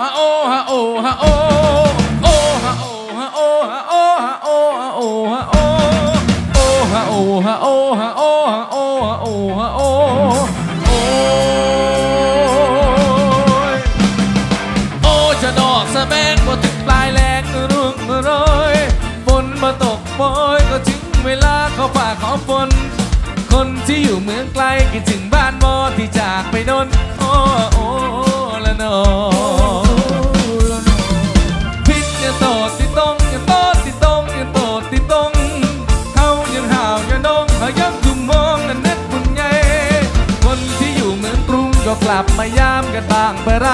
ฮะโอฮะโอฮะโอโอฮะโอฮะโอฮะโอฮะโอฮะโอฮะโอโอฮะโอฮะโอฮะโอฮะโอฮะโอฮะโอโอโอจะดอกสะแบงบ่ถึงปลายแหลกรุ่งโรยฝนมาตกโปรยก็ถึงเวลาเข้าป่าขอฝนคนที่อยู่เมืองไกลกิดถึงบ้านบอที่จากไปนน กลับมายามกันต่างไปไร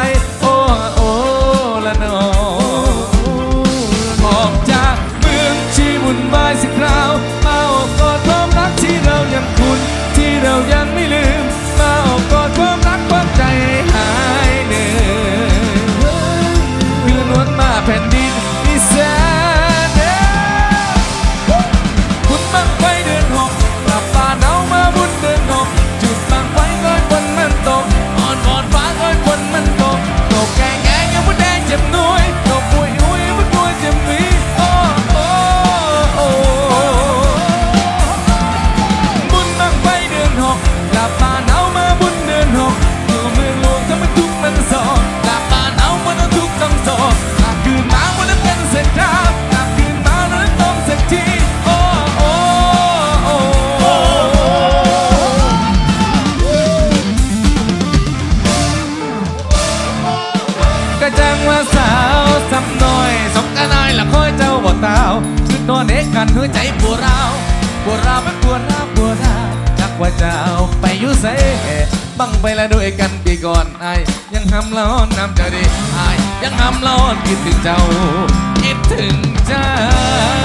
นอนเอกกันหัวใจปวดร้าวปวดร้าวมันปวดร้าวปวดร้าวจักว่าเจ้าไปอยู่ใสบังไปละด้วยกันปีก่อนไอยังหำร้อนน้ำเจ้าดีไอยยังหำร้อนคิดถึงเจ้าคิดถึงเจ้า